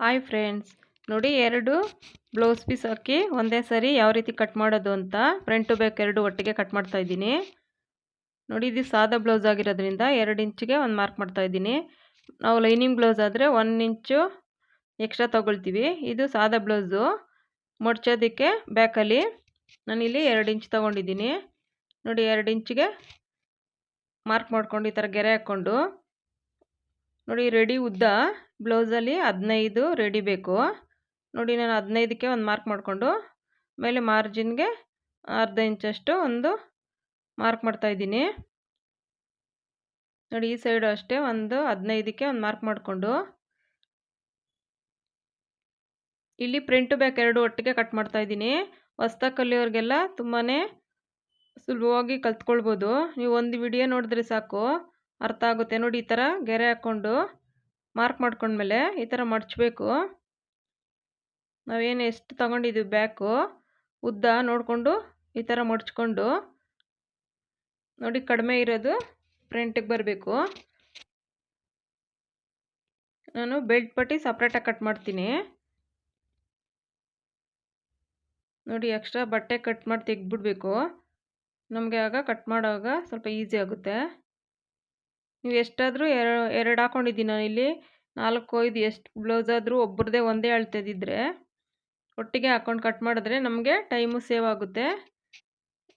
Hi friends ನೋಡಿ ಎರಡು blouse piece ಹಾಕಿ ಒಂದೇ ಸರಿ ಯಾವ ರೀತಿ ಕಟ್ ಮಾಡೋದು ಅಂತ ಫ್ರಂಟು ಬ್ಯಾಕ್ ಎರಡು ಒಟ್ಟಿಗೆ ಕಟ್ ಮಾಡ್ತಾ ಇದ್ದೀನಿ. ನೋಡಿ ಇದು ಸಾದಾ ಬ್ಲೌಸ್ ಆಗಿರೋದ್ರಿಂದ ಎರಡು ಇಂಚಿಗೆ ಒಂದು ಮಾರ್ಕ್ ಮಾಡ್ತಾ ಇದ್ದೀನಿ. ನಾವು ಲೈನಿಂಗ್ ಬ್ಲೌಸ್ ಆದರೆ ಒನ್ ಇಂಚು ಎಕ್ಸ್ಟ್ರಾ ತೊಗೊಳ್ತೀವಿ. ಇದು ಸಾದಾ ಬ್ಲೌಸು ಮಡ್ಚೋದಕ್ಕೆ ಬ್ಯಾಕಲ್ಲಿ ನಾನಿಲ್ಲಿ ಎರಡು ಇಂಚ್ ತೊಗೊಂಡಿದ್ದೀನಿ. ನೋಡಿ ಎರಡು ಇಂಚಿಗೆ ಮಾರ್ಕ್ ಮಾಡ್ಕೊಂಡು ಈ ಥರ ಗೆರೆ ಹಾಕ್ಕೊಂಡು ನೋಡಿ ರೆಡಿ ಉದ್ದ. ಬ್ಲೌಸಲ್ಲಿ ಹದಿನೈದು ರೆಡಿ ಬೇಕು. ನೋಡಿ ನಾನು ಹದಿನೈದಕ್ಕೆ ಒಂದು ಮಾರ್ಕ್ ಮಾಡಿಕೊಂಡು, ಮೇಲೆ ಮಾರ್ಜಿನ್ಗೆ ಅರ್ಧ ಇಂಚಷ್ಟು ಒಂದು ಮಾರ್ಕ್ ಮಾಡ್ತಾಯಿದ್ದೀನಿ ನೋಡಿ, ಈ ಸೈಡು ಅಷ್ಟೇ ಒಂದು ಹದಿನೈದಕ್ಕೆ ಒಂದು ಮಾರ್ಕ್ ಮಾಡಿಕೊಂಡು. ಇಲ್ಲಿ ಪ್ರಿಂಟ್ ಬ್ಯಾಕ್ ಎರಡು ಒಟ್ಟಿಗೆ ಕಟ್ ಮಾಡ್ತಾ ಇದ್ದೀನಿ. ಹೊಸ್ದಾಗಿ ಕಲಿಯೋರಿಗೆಲ್ಲ ತುಂಬಾ ಸುಲಭವಾಗಿ ಕಲ್ತ್ಕೊಳ್ಬೋದು. ನೀವು ಒಂದು ವಿಡಿಯೋ ನೋಡಿದ್ರೆ ಸಾಕು, ಅರ್ಥ ಆಗುತ್ತೆ. ನೋಡಿ, ಈ ಥರ ಗೆರೆ ಹಾಕ್ಕೊಂಡು ಮಾರ್ಕ್ ಮಾಡ್ಕೊಂಡ್ಮೇಲೆ ಈ ಥರ ಮಡಚಬೇಕು ನಾವೇನು ಎಷ್ಟು ತಗೊಂಡಿದ್ದೀವಿ ಬ್ಯಾಕು, ಉದ್ದ ನೋಡಿಕೊಂಡು ಈ ಥರ ಮಡಚ್ಕೊಂಡು ನೋಡಿ ಕಡಿಮೆ ಇರೋದು ಫ್ರಂಟಿಗೆ ಬರಬೇಕು. ನಾನು ಬೆಲ್ಟ್ ಪಟ್ಟಿ ಸಪ್ರೇಟಾಗಿ ಕಟ್ ಮಾಡ್ತೀನಿ. ನೋಡಿ ಎಕ್ಸ್ಟ್ರಾ ಬಟ್ಟೆ ಕಟ್ ಮಾಡಿ ತೆಗೆದ್ಬಿಡ್ಬೇಕು. ನಮಗೆ ಆಗ ಕಟ್ ಮಾಡೋವಾಗ ಸ್ವಲ್ಪ ಈಸಿ ಆಗುತ್ತೆ. ನೀವು ಎಷ್ಟಾದರೂ ಎರಡು ಎರಡು ಹಾಕ್ಕೊಂಡಿದ್ದೀನಿ ನಾನು ಇಲ್ಲಿ ನಾಲ್ಕು ಐದು ಎಷ್ಟು ಬ್ಲೌಸ್ ಆದರೂ ಒಬ್ಬರದೇ ಒಂದೇ ಅಳ್ತದಿದ್ದರೆ ಒಟ್ಟಿಗೆ ಹಾಕ್ಕೊಂಡು ಕಟ್ ಮಾಡಿದ್ರೆ ನಮಗೆ ಟೈಮು ಸೇವ್ ಆಗುತ್ತೆ.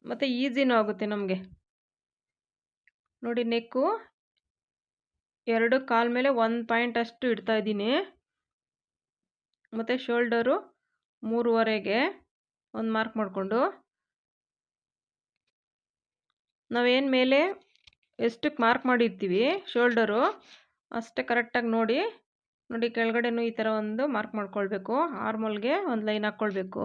ಮತ್ತು ಈಸಿನೂ ಆಗುತ್ತೆ ನಮಗೆ. ನೋಡಿ ನೆಕ್ಕು ಎರಡು ಕಾಲ್ ಮೇಲೆ ಒಂದು ಪಾಯಿಂಟ್ ಅಷ್ಟು ಇಡ್ತಾ ಇದ್ದೀನಿ. ಮತ್ತು ಶೋಲ್ಡರು ಮೂರುವರೆಗೆ ಒಂದು ಮಾರ್ಕ್ ಮಾಡಿಕೊಂಡು. ನಾವೇನು ಮೇಲೆ ಎಷ್ಟಕ್ಕೆ ಮಾರ್ಕ್ ಮಾಡಿರ್ತೀವಿ ಶೋಲ್ಡರು ಅಷ್ಟೇ ಕರೆಕ್ಟಾಗಿ ನೋಡಿ ನೋಡಿ ಕೆಳಗಡೆನೂ ಈ ಥರ ಒಂದು ಮಾರ್ಕ್ ಮಾಡ್ಕೊಳ್ಬೇಕು. ಆರ್ಮೋಲ್ಗೆ ಒಂದು ಲೈನ್ ಹಾಕ್ಕೊಳ್ಬೇಕು.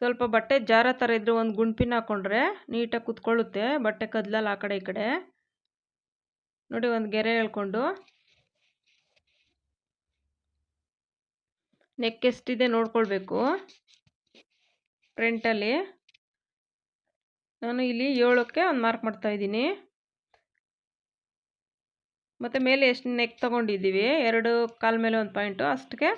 ಸ್ವಲ್ಪ ಬಟ್ಟೆ ಜಾರ ಥರ ಇದ್ದರೆ ಒಂದು ಗುಂಡ್ಪಿನ ಹಾಕ್ಕೊಂಡ್ರೆ ನೀಟಾಗಿ ಕುತ್ಕೊಳ್ಳುತ್ತೆ, ಬಟ್ಟೆ ಕದ್ಲಲ್ಲಿ ಆ ಕಡೆ ಈ ಕಡೆ. ನೋಡಿ ಒಂದು ಗೆರೆ ಹೇಳ್ಕೊಂಡು. ನೆಕ್ ಎಷ್ಟಿದೆ ನೋಡ್ಕೊಳ್ಬೇಕು. ಫ್ರಂಟಲ್ಲಿ. ನಾನು ಇಲ್ಲಿ ಏಳಕ್ಕೆ ಒಂದು ಮಾರ್ಕ್ ಮಾಡ್ತಾ ಇದ್ದೀನಿ. ಮತ್ತು ಮೇಲೆ ಎಷ್ಟು ನೆಕ್ ತೊಗೊಂಡಿದ್ದೀವಿ? ಎರಡು ಕಾಲ ಮೇಲೆ ಒಂದು ಪಾಯಿಂಟು ಅಷ್ಟಕ್ಕೆ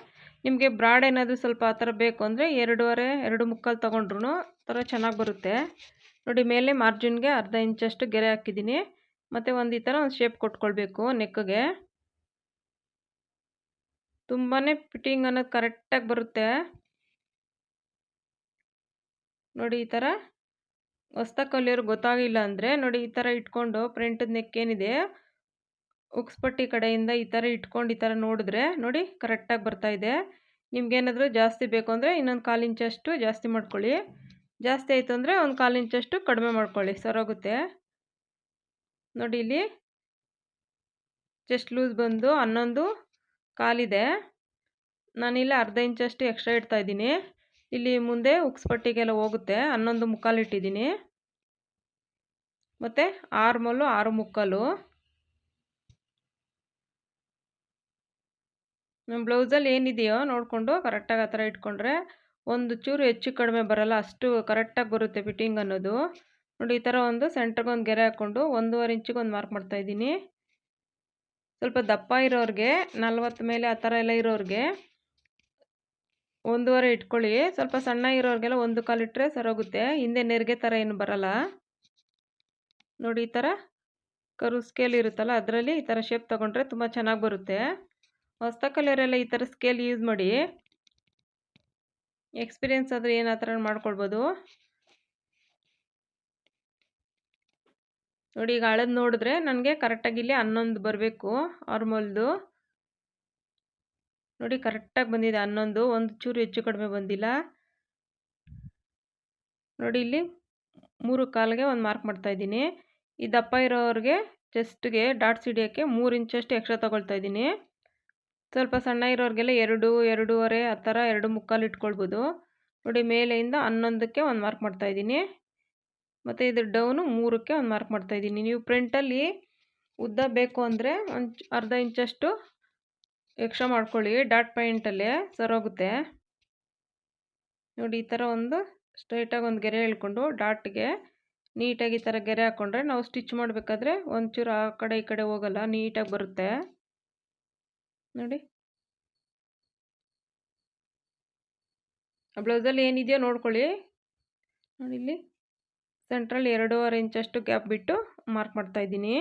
ನಿಮಗೆ ಬ್ರಾಡ್ ಏನಾದರೂ ಸ್ವಲ್ಪ ಆ ಥರ ಬೇಕು ಅಂದರೆ ಎರಡೂವರೆ, ಎರಡು ಮುಕ್ಕಾಲು ತೊಗೊಂಡ್ರು ಥರ ಚೆನ್ನಾಗಿ ಬರುತ್ತೆ. ನೋಡಿ, ಮೇಲೆ ಮಾರ್ಜಿನ್ಗೆ ಅರ್ಧ ಇಂಚಷ್ಟು ಗೆರೆ ಹಾಕಿದ್ದೀನಿ. ಮತ್ತು ಒಂದು ಈ ಥರ ಒಂದು ಶೇಪ್ ಕೊಟ್ಕೊಳ್ಬೇಕು ನೆಕ್ಗೆ ತುಂಬಾ ಫಿಟ್ಟಿಂಗ್ ಅನ್ನೋದು ಕರೆಕ್ಟಾಗಿ ಬರುತ್ತೆ. ನೋಡಿ, ಈ ಥರ ಹೊಸ್ದಾಗಿ ಕಲಿಯೋರು ಗೊತ್ತಾಗಿಲ್ಲ ಅಂದರೆ ನೋಡಿ, ಈ ಥರ ಇಟ್ಕೊಂಡು ಫ್ರಂಟದ ನೆಕ್ ಏನಿದೆ ಉಕ್ಸ್ಪಟ್ಟಿ ಕಡೆಯಿಂದ ಈ ಥರ ಇಟ್ಕೊಂಡು ಈ ಥರ ನೋಡಿದ್ರೆ ನೋಡಿ ಕರೆಕ್ಟಾಗಿ ಬರ್ತಾಯಿದೆ ನಿಮ್ಗೇನಾದರೂ ಜಾಸ್ತಿ ಬೇಕು ಅಂದರೆ ಇನ್ನೊಂದು ಕಾಲು ಇಂಚಷ್ಟು ಜಾಸ್ತಿ ಮಾಡ್ಕೊಳ್ಳಿ. ಜಾಸ್ತಿ ಆಯಿತು ಅಂದರೆ ಒಂದು ಕಾಲು ಇಂಚಷ್ಟು ಕಡಿಮೆ ಮಾಡ್ಕೊಳ್ಳಿ ಸರೋಗುತ್ತೆ ನೋಡಿ ಇಲ್ಲಿ ಜಸ್ಟ್ ಲೂಸ್ ಬಂದು ಹನ್ನೊಂದು ಕಾಲಿದೆ. ನಾನಿಲ್ಲಿ ಅರ್ಧ ಇಂಚಷ್ಟು ಎಕ್ಸ್ಟ್ರಾ ಇಡ್ತಾ ಇದ್ದೀನಿ. ಇಲ್ಲಿ ಮುಂದೆ ಉಕ್ಸ್ಪಟ್ಟಿಗೆಲ್ಲ ಹೋಗುತ್ತೆ, ಹನ್ನೊಂದು ಮುಕ್ಕಾಲು ಇಟ್ಟಿದ್ದೀನಿ. ಮತ್ತು ಆರು ಮಲ್ಲು ಆರು ಮುಕ್ಕಾಲು. ನಮ್ಮ ಬ್ಲೌಸಲ್ಲಿ ಏನಿದೆಯೋ ನೋಡಿಕೊಂಡು ಕರೆಕ್ಟಾಗಿ ಆ ಥರ ಇಟ್ಕೊಂಡ್ರೆ ಒಂದು ಚೂರು ಹೆಚ್ಚು ಕಡಿಮೆ ಬರೋಲ್ಲ, ಅಷ್ಟು ಕರೆಕ್ಟಾಗಿ ಬರುತ್ತೆ ಫಿಟ್ಟಿಂಗ್ ಅನ್ನೋದು. ನೋಡಿ, ಈ ಥರ ಒಂದು ಸೆಂಟ್ರಿಗೆ ಒಂದು ಗೆರೆ ಹಾಕ್ಕೊಂಡು ಒಂದೂವರೆ ಇಂಚಿಗೆ ಒಂದು ಮಾರ್ಕ್ ಮಾಡ್ತಾಯಿದ್ದೀನಿ ಸ್ವಲ್ಪ ದಪ್ಪ ಇರೋರಿಗೆ, ನಲ್ವತ್ತು ಮೇಲೆ ಆ ಥರ ಎಲ್ಲ ಇರೋರಿಗೆ ಒಂದೂವರೆ ಇಟ್ಕೊಳ್ಳಿ. ಸ್ವಲ್ಪ ಸಣ್ಣ ಇರೋರಿಗೆಲ್ಲ ಒಂದು ಕಾಲು ಇಟ್ಟರೆ ಸರೋಗುತ್ತೆ ಹಿಂದೆ ನೆರಿಗೆ ಥರ ಏನು ಬರಲ್ಲ. ನೋಡಿ, ಈ ಥರ ಕರು ಸ್ಕೇಲ್ ಇರುತ್ತಲ್ಲ, ಅದರಲ್ಲಿ ಈ ಥರ ಶೇಪ್ ತೊಗೊಂಡ್ರೆ ತುಂಬ ಚೆನ್ನಾಗಿ ಬರುತ್ತೆ. ಹೊಸ ಕಲರೆಲ್ಲ ಈ ಥರ ಸ್ಕೇಲ್ ಯೂಸ್ ಮಾಡಿ ಎಕ್ಸ್ಪೀರಿಯನ್ಸ್ ಆದರೆ ಏನು ಆ ಥರ ಮಾಡ್ಕೊಳ್ಬೋದು? ನೋಡಿ, ಈಗ ಹಳದ್ ನೋಡಿದ್ರೆ ನನಗೆ ಕರೆಕ್ಟಾಗಿ ಇಲ್ಲಿ ಹನ್ನೊಂದು ಬರಬೇಕು, ಆರ್ಮಲ್ದು. ನೋಡಿ ಕರೆಕ್ಟಾಗಿ ಬಂದಿದೆ ಹನ್ನೊಂದು, ಒಂದು ಚೂರು ಹೆಚ್ಚು ಕಡಿಮೆ ಬಂದಿಲ್ಲ. ನೋಡಿ, ಇಲ್ಲಿ ಮೂರು ಕಾಲಿಗೆ ಒಂದು ಮಾರ್ಕ್ ಮಾಡ್ತಾ ಇದ್ದೀನಿ. ಈ ದಪ್ಪ ಇರೋರಿಗೆ ಚೆಸ್ಟ್ಗೆ ಡಾಟ್ಸ್ ಹಿಡಿಯೋಕ್ಕೆ ಮೂರು ಇಂಚಷ್ಟು ಎಕ್ಸ್ಟ್ರಾ ತೊಗೊಳ್ತಾ ಇದ್ದೀನಿ. ಸ್ವಲ್ಪ ಸಣ್ಣ ಇರೋರಿಗೆಲ್ಲ ಎರಡು, ಎರಡೂವರೆ ಆ ಥರ ಎರಡು ಮುಕ್ಕಾಲು ಇಟ್ಕೊಳ್ಬೋದು. ನೋಡಿ ಮೇಲೆಯಿಂದ ಹನ್ನೊಂದಕ್ಕೆ ಒಂದು ಮಾರ್ಕ್ ಮಾಡ್ತಾಯಿದ್ದೀನಿ ಮತ್ತು ಇದು ಡೌನು ಮೂರಕ್ಕೆ ಒಂದು ಮಾರ್ಕ್ ಮಾಡ್ತಾಯಿದ್ದೀನಿ ನೀವು ಪ್ರಿಂಟಲ್ಲಿ ಉದ್ದ ಬೇಕು ಅಂದರೆ ಒಂದು ಅರ್ಧ ಇಂಚಷ್ಟು ಎಕ್ಸ್ಟ್ರಾ ಮಾಡ್ಕೊಳ್ಳಿ. ಡಾಟ್ ಪಾಯಿಂಟಲ್ಲೇ ಸರೋಗುತ್ತೆ. ನೋಡಿ ಈ ಥರ ಒಂದು ಸ್ಟ್ರೈಟಾಗಿ ಒಂದು ಗೆರೆ ಹೇಳ್ಕೊಂಡು ಡಾಟ್ಗೆ ನೀಟಾಗಿ ಈ ಥರ ಗೆರೆ ಹಾಕ್ಕೊಂಡ್ರೆ ನಾವು ಸ್ಟಿಚ್ ಮಾಡಬೇಕಾದ್ರೆ ಒಂಚೂರು ಆ ಕಡೆ ಈ ಕಡೆ ಹೋಗಲ್ಲ ನೀಟಾಗಿ ಬರುತ್ತೆ. ನೋಡಿ. ಬ್ಲೌಸಲ್ಲಿ ಏನಿದೆಯೋ ನೋಡ್ಕೊಳ್ಳಿ. ನೋಡಿ ಇಲ್ಲಿ ಸೆಂಟ್ರಲ್ಲಿ ಎರಡೂವರೆ ಇಂಚಷ್ಟು ಗ್ಯಾಪ್ ಬಿಟ್ಟು ಮಾರ್ಕ್ ಮಾಡ್ತಾ ಇದ್ದೀನಿ.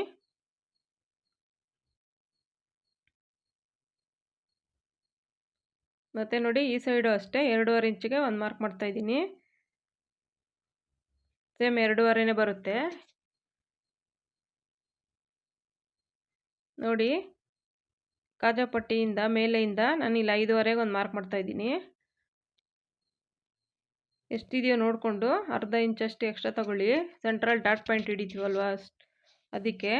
ಮತ್ತು ನೋಡಿ ಈ ಸೈಡು ಅಷ್ಟೇ ಎರಡೂವರೆ ಇಂಚಿಗೆ ಒಂದು ಮಾರ್ಕ್ ಮಾಡ್ತಾ ಇದ್ದೀನಿ. ಸೇಮ್ ಎರಡೂವರೆನೇ ಬರುತ್ತೆ. ನೋಡಿ ಕಾಜಾಪಟ್ಟಿಯಿಂದ ಮೇಲೆಯಿಂದ ನಾನು ಇಲ್ಲಿ ಐದುವರೆಗೆ ಒಂದು ಮಾರ್ಕ್ ಮಾಡ್ತಾ ಇದ್ದೀನಿ. ಎಷ್ಟಿದೆಯೋ ನೋಡಿಕೊಂಡು ಅರ್ಧ ಇಂಚಷ್ಟು ಎಕ್ಸ್ಟ್ರಾ ತಗೊಳ್ಳಿ. ಸೆಂಟ್ರಲ್ ಡಾಟ್ ಪಾಯಿಂಟ್ ಹಿಡಿತೀವಲ್ವ ಅದಕ್ಕೆ.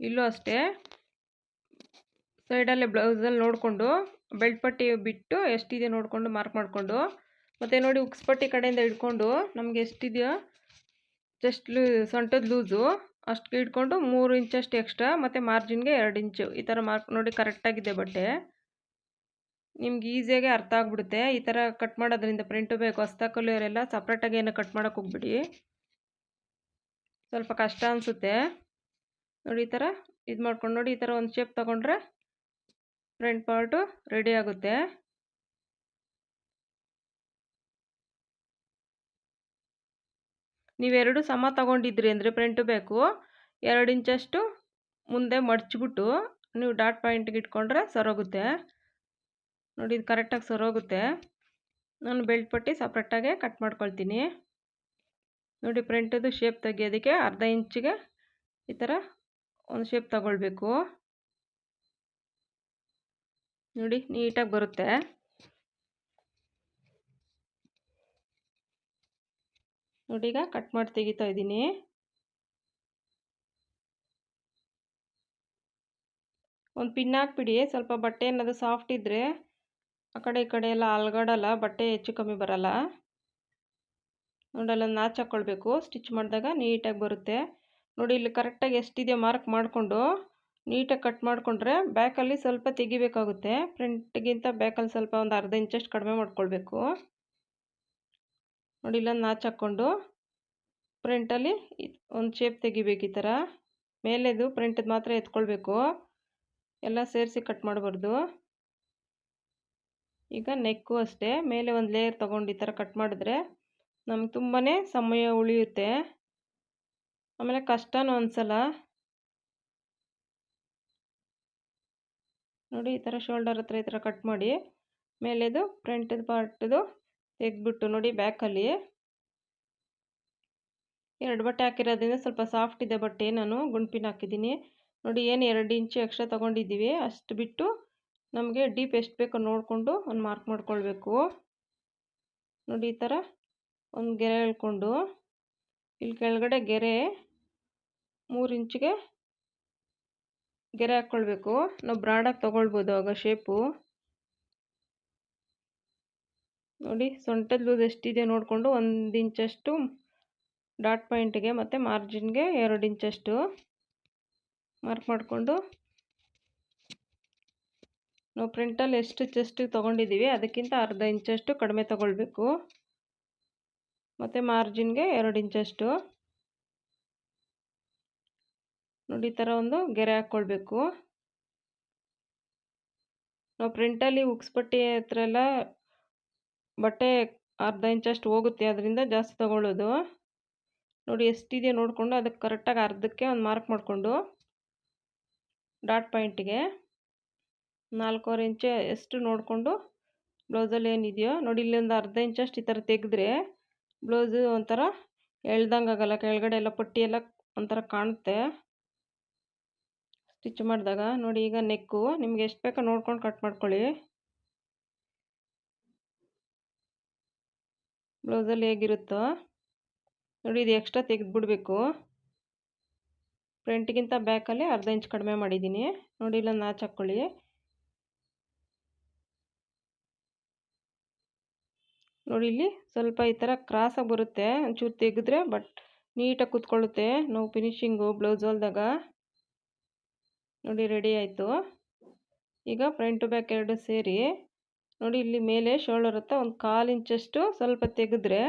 ಇಲ್ಲೂ ಅಷ್ಟೇ. ಸೈಡಲ್ಲೇ ಬ್ಲೌಸಲ್ಲಿ ನೋಡಿಕೊಂಡು ಬೆಲ್ಟ್ ಪಟ್ಟಿ ಬಿಟ್ಟು ಎಷ್ಟಿದೆಯೋ ನೋಡಿಕೊಂಡು ಮಾರ್ಕ್ ಮಾಡಿಕೊಂಡು, ಮತ್ತು ನೋಡಿ ಉಕ್ಸ್ ಪಟ್ಟಿ ಕಡೆಯಿಂದ ಹಿಡ್ಕೊಂಡು ನಮಗೆ ಎಷ್ಟಿದೆಯೋ ಜಸ್ಟ್ ಲೂ, ಸೊಂಟದ ಲೂಸು, ಅಷ್ಟು ಇಟ್ಕೊಂಡು ಮೂರು ಇಂಚಷ್ಟು ಎಕ್ಸ್ಟ್ರಾ ಮತ್ತು ಮಾರ್ಜಿನ್ಗೆ ಎರಡು ಇಂಚು. ಈ ಥರ ಮಾರ್ಕ್ ನೋಡಿ ಕರೆಕ್ಟಾಗಿದೆ ಬಟ್ಟೆ. ನಿಮ್ಗೆ ಈಸಿಯಾಗಿ ಅರ್ಥ ಆಗ್ಬಿಡುತ್ತೆ. ಈ ಥರ ಕಟ್ ಮಾಡೋದ್ರಿಂದ ಪ್ರಿಂಟು ಬೇಕು ಹೊಸ್ತಾ ಕಲಿಯೋರೆಲ್ಲ ಸಪ್ರೇಟಾಗಿ ಏನೋ ಕಟ್ ಮಾಡೋಕೆ ಹೋಗ್ಬಿಡಿ. ಸ್ವಲ್ಪ ಕಷ್ಟ ಅನಿಸುತ್ತೆ. ನೋಡಿ ಈ ಥರ ಇದು ಮಾಡ್ಕೊಂಡು ನೋಡಿ ಈ ಥರ ಒಂದು ಶೇಪ್ ತೊಗೊಂಡ್ರೆ ಫ್ರಂಟ್ ಪಾರ್ಟು ರೆಡಿ ಆಗುತ್ತೆ. ನೀವೆರಡು ಸಮ ತಗೊಂಡಿದ್ರಿ ಅಂದರೆ ಪ್ರಿಂಟು ಬೇಕು. ಎರಡು ಇಂಚಷ್ಟು ಮುಂದೆ ಮಡ್ಚಿಬಿಟ್ಟು ನೀವು ಡಾಟ್ ಪಾಯಿಂಟ್ಗೆ ಇಟ್ಕೊಂಡ್ರೆ ಸರೋಗುತ್ತೆ. ನೋಡಿ ಇದು ಕರೆಕ್ಟಾಗಿ ಸರೋಗುತ್ತೆ. ನಾನು ಬೆಲ್ಟ್ ಪಟ್ಟಿ ಸಪ್ರೇಟಾಗೆ ಕಟ್ ಮಾಡ್ಕೊಳ್ತೀನಿ. ನೋಡಿ ಪ್ರಿಂಟದು ಶೇಪ್ ತೆಗಿಯೋದಕ್ಕೆ ಅರ್ಧ ಇಂಚಿಗೆ ಈ ಥರ ಒಂದು ಶೇಪ್ ತಗೊಳ್ಬೇಕು. ನೋಡಿ ನೀಟಾಗಿ ಬರುತ್ತೆ. ನೋಡಿ ಈಗ ಕಟ್ ಮಾಡಿ ತೆಗಿತಾ ಇದ್ದೀನಿ. ಒಂದು ಪಿನ್ ಹಾಕ್ಬಿಡಿ, ಸ್ವಲ್ಪ ಬಟ್ಟೆ ಏನಾದರೂ ಸಾಫ್ಟ್ ಇದ್ದರೆ ಆ ಕಡೆ ಈ ಕಡೆ ಎಲ್ಲ ಅಲ್ಗಾಡಲ್ಲ, ಬಟ್ಟೆ ಹೆಚ್ಚು ಕಮ್ಮಿ ಬರಲ್ಲ. ನೋಡಲ್ಲ ನಾಚ್ ಹಾಕ್ಕೊಳ್ಬೇಕು ಸ್ಟಿಚ್ ಮಾಡಿದಾಗ ನೀಟಾಗಿ ಬರುತ್ತೆ. ನೋಡಿ, ಇಲ್ಲಿ ಕರೆಕ್ಟಾಗಿ ಎಷ್ಟಿದೆ ಮಾರ್ಕ್ ಮಾಡಿಕೊಂಡು, ನೀಟಾಗಿ ಕಟ್ ಮಾಡಿಕೊಂಡ್ರೆ ಬ್ಯಾಕಲ್ಲಿ ಸ್ವಲ್ಪ ತೆಗಿಬೇಕಾಗುತ್ತೆ. ಫ್ರಂಟ್ಗಿಂತ ಬ್ಯಾಕಲ್ಲಿ ಸ್ವಲ್ಪ ಒಂದು ಅರ್ಧ ಇಂಚಷ್ಟು ಕಡಿಮೆ ಮಾಡ್ಕೊಳ್ಬೇಕು. ನೋಡಿ, ಇಲ್ಲೊಂದು ನಾಚ್ ಹಾಕ್ಕೊಂಡು ಫ್ರಂಟಲ್ಲಿ ಒಂದು ಶೇಪ್ ತೆಗಿಬೇಕು ಈ ಥರ ಮೇಲೆದು ಫ್ರಂಟದ್ದು ಮಾತ್ರ ಎತ್ಕೊಳ್ಬೇಕು. ಎಲ್ಲ ಸೇರಿಸಿ ಕಟ್ ಮಾಡಬಾರ್ದು. ಈಗ ನೆಕ್ಕು ಅಷ್ಟೇ. ಮೇಲೆ ಒಂದು ಲೇಯರ್ ತೊಗೊಂಡು ಈ ಥರ ಕಟ್ ಮಾಡಿದ್ರೆ ನಮ್ಗೆ ತುಂಬಾ ಸಮಯ ಉಳಿಯುತ್ತೆ. ಆಮೇಲೆ ಕಷ್ಟನೂ ಅನಿಸಲ್ಲ. ನೋಡಿ, ಈ ಥರ ಶೋಲ್ಡರ್ ಹತ್ರ ಈ ಥರ ಕಟ್ ಮಾಡಿ, ಮೇಲೆದು ಪ್ರಿಂಟದ ಪಾರ್ಟದು ತೆಗೆದ್ಬಿಟ್ಟು ನೋಡಿ ಬ್ಯಾಕಲ್ಲಿ. ಎರಡು ಬಟ್ಟೆ ಹಾಕಿರೋದ್ರಿಂದ ಸ್ವಲ್ಪ ಸಾಫ್ಟ್ ಇದೆ ಬಟ್ಟೆ ನಾನು, ಗುಂಡ್ಪಿನ ಹಾಕಿದ್ದೀನಿ. ನೋಡಿ ಏನು ಎರಡು ಇಂಚು ಎಕ್ಸ್ಟ್ರಾ ತೊಗೊಂಡಿದ್ದೀವಿ. ಅಷ್ಟು ಬಿಟ್ಟು ನಮಗೆ ಡೀಪ್ ಎಷ್ಟು ಬೇಕೋ ನೋಡಿಕೊಂಡು ಒಂದು ಮಾರ್ಕ್ ಮಾಡ್ಕೊಳ್ಬೇಕು. ನೋಡಿ ಈ ಥರ ಒಂದು ಗೆರೆ ಎಳ್ಕೊಂಡು ಇಲ್ಲಿ ಕೆಳಗಡೆ ಗೆರೆ ಮೂರು ಇಂಚಿಗೆ ಗೆರೆ ಹಾಕ್ಕೊಳ್ಬೇಕು. ನಾವು ಬ್ರಾಡಾಗಿ ತೊಗೊಳ್ಬೋದು ಆಗ ಶೇಪು. ನೋಡಿ ಸೊಂಟದ ಲೂಸ್ ಎಷ್ಟಿದೆ ನೋಡಿಕೊಂಡು ಒಂದು ಇಂಚಷ್ಟು ಡಾಟ್ ಪಾಯಿಂಟ್ಗೆ ಮತ್ತು ಮಾರ್ಜಿನ್ಗೆ ಎರಡು ಇಂಚಷ್ಟು ಮಾರ್ಕ್ ಮಾಡಿಕೊಂಡು ನಾವು ಪ್ರಿಂಟಲ್ಲಿ ಎಷ್ಟು ಚೆಸ್ಟ್ ತೊಗೊಂಡಿದ್ದೀವಿ ಅದಕ್ಕಿಂತ ಅರ್ಧ ಇಂಚಷ್ಟು ಕಡಿಮೆ ತೊಗೊಳ್ಬೇಕು. ಮತ್ತು ಮಾರ್ಜಿನ್ಗೆ ಎರಡು ಇಂಚಷ್ಟು. ನೋಡಿ ಈ ಥರ ಒಂದು ಗೆರೆ ಹಾಕ್ಕೊಳ್ಬೇಕು ನಾವು ಪ್ರಿಂಟಲ್ಲಿ ಉಕ್ಸ್ಪಟ್ಟಿ ಹತ್ರ ಎಲ್ಲ ಬಟ್ಟೆ ಅರ್ಧ ಇಂಚಷ್ಟು ಹೋಗುತ್ತೆ, ಅದರಿಂದ ಜಾಸ್ತಿ ತಗೊಳ್ಳೋದು. ನೋಡಿ ಎಷ್ಟಿದೆ ನೋಡಿಕೊಂಡು ಅದಕ್ಕೆ ಕರೆಕ್ಟಾಗಿ ಅರ್ಧಕ್ಕೆ ಒಂದು ಮಾರ್ಕ್ ಮಾಡಿಕೊಂಡು ಡಾಟ್ ಪಾಯಿಂಟಿಗೆ ನಾಲ್ಕೂವರೆ ಇಂಚೆ ಎಷ್ಟು ನೋಡಿಕೊಂಡು ಬ್ಲೌಸಲ್ಲಿ ಏನಿದೆಯೋ ನೋಡಿ ಇಲ್ಲೊಂದು ಅರ್ಧ ಇಂಚಷ್ಟು ಈ ಥರ ತೆಗೆದ್ರೆ ಬ್ಲೌಸು ಒಂಥರ ಎಳ್ದಂಗೆ ಆಗಲ್ಲ, ಕೆಳಗಡೆ ಎಲ್ಲ ಪಟ್ಟಿ ಎಲ್ಲ ಒಂಥರ ಕಾಣುತ್ತೆ. ಸ್ಟಿಚ್ ಮಾಡಿದಾಗ ನೋಡಿ ಈಗ ನೆಕ್ಕು, ನಿಮ್ಗೆ ಎಷ್ಟು ಬೇಕೋ ನೋಡ್ಕೊಂಡು ಕಟ್ ಮಾಡ್ಕೊಳ್ಳಿ. ಬ್ಲೌಸಲ್ಲಿ ಹೇಗಿರುತ್ತೋ. ನೋಡಿ, ಇದು ಎಕ್ಸ್ಟ್ರಾ ತೆಗೆದುಬಿಡ್ಬೇಕು. ಫ್ರಂಟ್ಗಿಂತ ಬ್ಯಾಕಲ್ಲಿ ಅರ್ಧ ಇಂಚ್ ಕಡಿಮೆ ಮಾಡಿದ್ದೀನಿ. ನೋಡಿ ಇಲ್ಲ ನಾಚ್ ಹಾಕ್ಕೊಳ್ಳಿ. ನೋಡಿ, ಇಲ್ಲಿ ಸ್ವಲ್ಪ ಈ ಥರ ಕ್ರಾಸಾಗಿ ಬರುತ್ತೆ. ಒಂಚೂರು ತೆಗೆದ್ರೆ ಬಟ್ ನೀಟಾಗಿ ಕೂತ್ಕೊಳ್ಳುತ್ತೆ. ನಾವು ಫಿನಿಶಿಂಗು ಬ್ಲೌಸ್ ಹೊಲ್ದಾಗ. ನೋಡಿ ರೆಡಿ ಆಯಿತು. ಈಗ ಫ್ರಂಟ್ ಬ್ಯಾಕ್ ಎರಡು ಸೇರಿ ನೋಡಿ ಇಲ್ಲಿ ಮೇಲೆ ಶೋಲ್ಡರ್ ಹತ್ರ ಒಂದು ಕಾಲು ಇಂಚಷ್ಟು ಸ್ವಲ್ಪ ತೆಗೆದ್ರೆ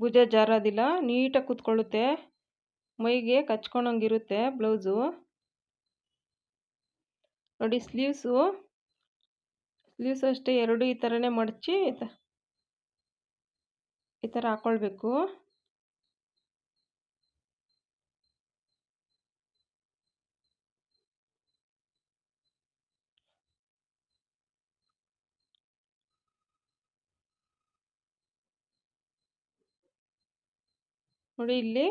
ಭುಜ ಜಾರೋದಿಲ್ಲ, ನೀಟಾಗಿ ಕೂತ್ಕೊಳ್ಳುತ್ತೆ. ಮೈಗೆ ಕಚ್ಕೊಳಂಗಿರುತ್ತೆ ಬ್ಲೌಸು ನೋಡಿ ಸ್ಲೀವ್ಸು ಸ್ಲೀವ್ಸ್ ಅಷ್ಟೇ ಎರಡು ಈ ಥರನೇ ಮಡಚಿ ಈ ಥರ ಹಾಕ್ಕೊಳ್ಬೇಕು ನೋಡಿ ಇಲ್ಲಿ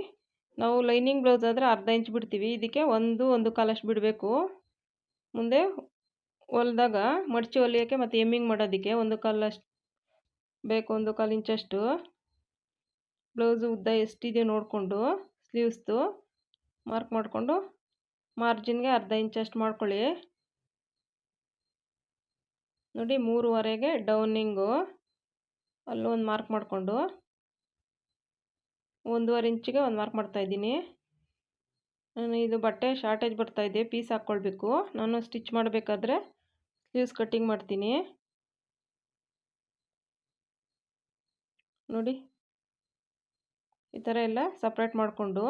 ನಾವು ಲೈನಿಂಗ್ ಬ್ಲೌಸ್ ಆದರೆ ಅರ್ಧ ಇಂಚ್ ಬಿಡ್ತೀವಿ. ಇದಕ್ಕೆ ಒಂದು ಒಂದು ಕಾಲಷ್ಟು ಬಿಡಬೇಕು. ಮುಂದೆ ಹೊಲ್ದಾಗ ಮಡಚಿ ಹೊಲಿಯೋಕ್ಕೆ ಮತ್ತು ಎಮ್ಮಿಂಗ್ ಮಾಡೋದಕ್ಕೆ ಒಂದು ಕಾಲಷ್ಟು ಬೇಕು, ಒಂದು ಕಾಲು ಇಂಚಷ್ಟು ಬ್ಲೌಸು ಉದ್ದ ಎಷ್ಟಿದೆ ನೋಡಿಕೊಂಡು ಸ್ಲೀವ್ಸ್ದು ಮಾರ್ಕ್ ಮಾಡಿಕೊಂಡು ಮಾರ್ಜಿನ್ಗೆ ಅರ್ಧ ಇಂಚಷ್ಟು ಮಾಡ್ಕೊಳ್ಳಿ. ನೋಡಿ ಮೂರುವರೆಗೆ ಡೌನಿಂಗು ಅಲ್ಲೊಂದು ಮಾರ್ಕ್ ಮಾಡಿಕೊಂಡು. ಒಂದೂವರೆ ಇಂಚಿಗೆ ಒಂದು ಮಾರ್ಕ್ ಮಾಡ್ತಾಯಿದ್ದೀನಿ ನಾನು ಇದು ಬಟ್ಟೆ ಶಾರ್ಟೇಜ್ ಬರ್ತಾಯಿದೆ ಪೀಸ್ ಹಾಕ್ಕೊಳ್ಬೇಕು ನಾನು ಸ್ಟಿಚ್ ಮಾಡಬೇಕಾದ್ರೆ ಸ್ಲೀವ್ಸ್ ಕಟ್ಟಿಂಗ್ ಮಾಡ್ತೀನಿ. ನೋಡಿ. ಈ ಥರ ಎಲ್ಲ ಸಪ್ರೇಟ್ ಮಾಡಿಕೊಂಡು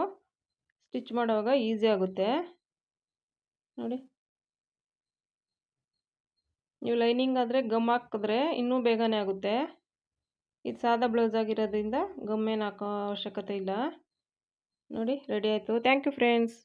ಸ್ಟಿಚ್ ಮಾಡುವಾಗ ಈಸಿ ಆಗುತ್ತೆ. ನೋಡಿ. ನೀವು ಲೈನಿಂಗ್ ಆದರೆ ಗಮ್ ಹಾಕಿದ್ರೆ ಇನ್ನೂ ಬೇಗನೆ ಆಗುತ್ತೆ. ಇದು ಸಾದಾ ಬ್ಲೌಸ್ ಆಗಿರೋದ್ರಿಂದ ಗಮ್ ಏನು ಹಾಕೋ ಅವಶ್ಯಕತೆ ಇಲ್ಲ. ನೋಡಿ ರೆಡಿ ಆಯಿತು. Thank you friends